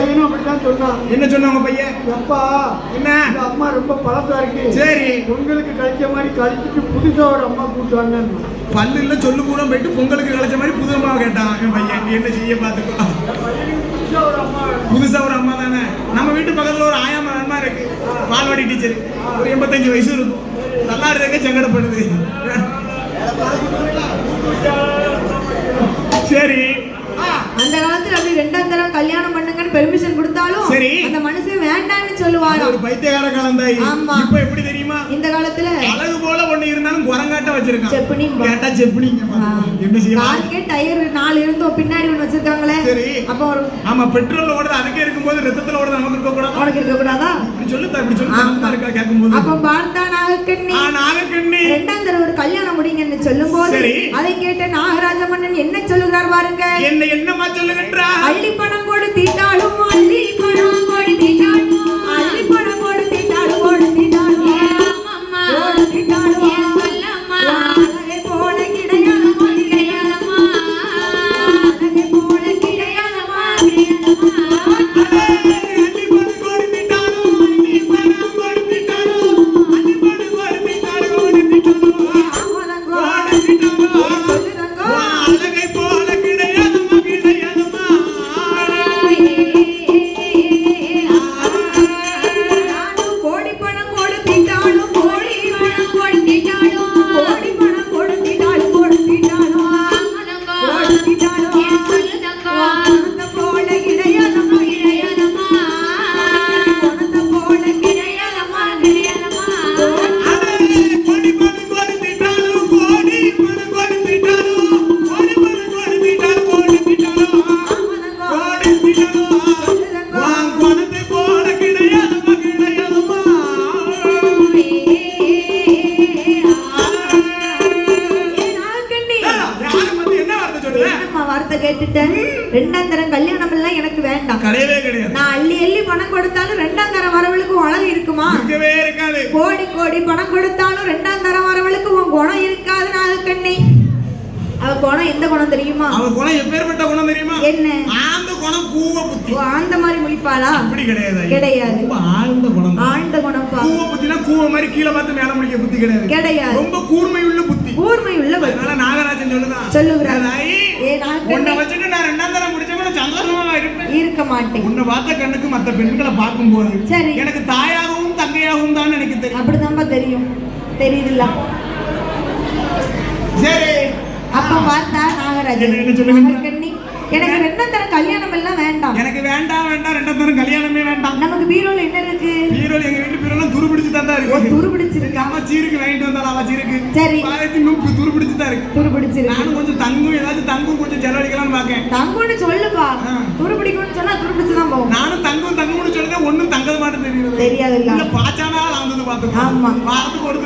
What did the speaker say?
பையனும் அப்படிதான் சொன்னான். என்ன சொன்ன உங்க பையன்? எப்பா என்ன? அம்மா ரொம்ப பழசா இருக்கு. சரி. பொங்கலுக்கு கழிச்ச மாதிரி கழிச்சிட்டு புதுசா ஒரு அம்மா கூட்டு வாங்க பல்லுல சொல்லு கூட போயிட்டு பொங்கலுக்கு கழிச்ச மாதிரி புது அம்மா கேட்டான் என் பையன். என்ன செய்ய பாத்துக்கோ புதுசா ஒரு அம்மா புதுசா ஒரு அம்மா தானே? நம்ம வீட்டு பக்கத்துல ஒரு ஆயாம அம்மா இருக்கு. பால்வாடி டீச்சர். ஒரு எண்பத்தஞ்சு வயசு இருக்கும். நல்லா இருக்க சங்கடப்படுது. சரி அந்த காலத்துல அப்படி ரெண்டாம் தடவை கல்யாணம் பண்ணுங்கன்னு பெர்மிஷன் கொடுத்தாலும் சரி. அந்த மனுஷன் வேண்டாம்னு அது சொல்லுவாராம் ஒரு பைத்தியகார காலம் தான் ஆமா. இப்ப எப்படி தெரியுமா? இந்த காலத்துல அழகு போல ஒண்ணு இருந்தாலும் குரங்காட்ட வச்சிருக்கான். செப்பனிம்பா. கேட்டா செப்பனிங்க என்ன செய்ய காருக்கே டயர் நாலு இருந்தோம் பின்னாடி ஒண்ணு வச்சிருக்காங்களே. சரி. அப்ப ஒரு ஆமா பெட்ரோல் ஓடுது அதுக்கே இருக்கும்போது ரத்தத்துல ஓடுது நமக்கு இருக்க கூடாது? உனக்கு இருக்க கூடாதா? இப்படி சொல்லுதா இப்படி சொல்லு ஆமா. இருக்கா கேட்கும்போது. அப்ப பார்த்தா நாகக்கண்ணி. நாகக்கண்ணி. ரெண்டாம் தடவை ஒரு கல்யாணம் முடிங்கன்னு சொல்லும் போது சரி. அதை கேட்ட என்ன சொல்லுகிறார் பாருங்க என்ன என்னமா சொல்லுகின்றா அள்ளி பணம் கொடுத்திட்டாலும் Thank you. வார்த்தை கேட்டுட்டேன். ரெண்டாம் தரம் கல்யாணம் எல்லாம் எனக்கு வேண்டாம். கிடையவே கிடையாது. நான் அள்ளி அள்ளி பணம் கொடுத்தாலும் ரெண்டாம் தரம் வரவளுக்கு அழகு இருக்குமா? இருக்கவே இருக்காது. கோடி கோடி பணம் கொடுத்தாலும் ரெண்டாம் தரம் வரவளுக்கு உன் குணம் இருக்காது நாகக்கண்ணி. அவ குணம் எந்த குணம் தெரியுமா? அவ குணம் எப்பேற்பட்ட குணம் தெரியுமா? என்ன? ஆழ்ந்த குணம் கூவ புத்தி. ஓ, ஆந்த மாதிரி முழிப்பாளா? அப்படி கிடையாது. கிடையாது. ரொம்ப ஆழ்ந்த குணம். ஆழ்ந்த குணம்பா கூவ புத்தினா கூவ மாதிரி கீழே பார்த்து மேல முடிக்க புத்தி கிடையாது. கிடையாது. ரொம்ப கூர்மை உள்ள புத்தி. கூர்மை உள்ளவர் அதனால நாகராஜன் சொல்லுதான். சொல்லுகிறார். தாயி, ஏ நாகக்கண்ணி. உன்னை வச்சுட்டு நான் ரெண்டாம் தரம் முடிச்சவன சந்தோஷமா இருப்பேன் இருக்க மாட்டேன். உன்னை பார்த்த கண்ணுக்கு மத்த பெண்களை பார்க்கும்போது சரி. எனக்கு தாயாகவும் தங்கையாகவும் தான் எனக்கு தெரியும். அப்படிதான்பா தெரியும். தெரியுதுல்ல. சரி. அப்ப பார்த்தா நாகராஜன் என்ன- சொல்லுங்க? எனக்கு ரெண்டாம் தரம் கல்யாணம் எல்லாம் வேண்டாம். எனக்கு வேண்டாம் வேண்டாம் ரெண்டாம் தரம் கல்யாணமே வேண்டாம். நமக்கு பீரோல என்ன இருக்கு? பீரோல் எங்க வீட்டு பீரோலாம் துரு பிடிச்சு தான் இருக்கு. துரு பிடிச்சிருக்கா அம்மா சீருக்கு வாங்கிட்டு வந்தாலும் அவ சீருக்கு. சரி. பாயத்தி இன்னும் துரு பிடிச்சு தான் இருக்கு. துரு பிடிச்சிருக்கு நானும் கொஞ்சம் தங்கும் ஏதாச்சும் தங்கும் கொஞ்சம் செலவழிக்கலாம்னு பார்க்கேன் தங்கம்னு தங்கது மாட்டேன் தெரியுது. இல்ல பாச்சானா வந்தது பார்த்து ஆமா. வாரத்துக்கு ஒரு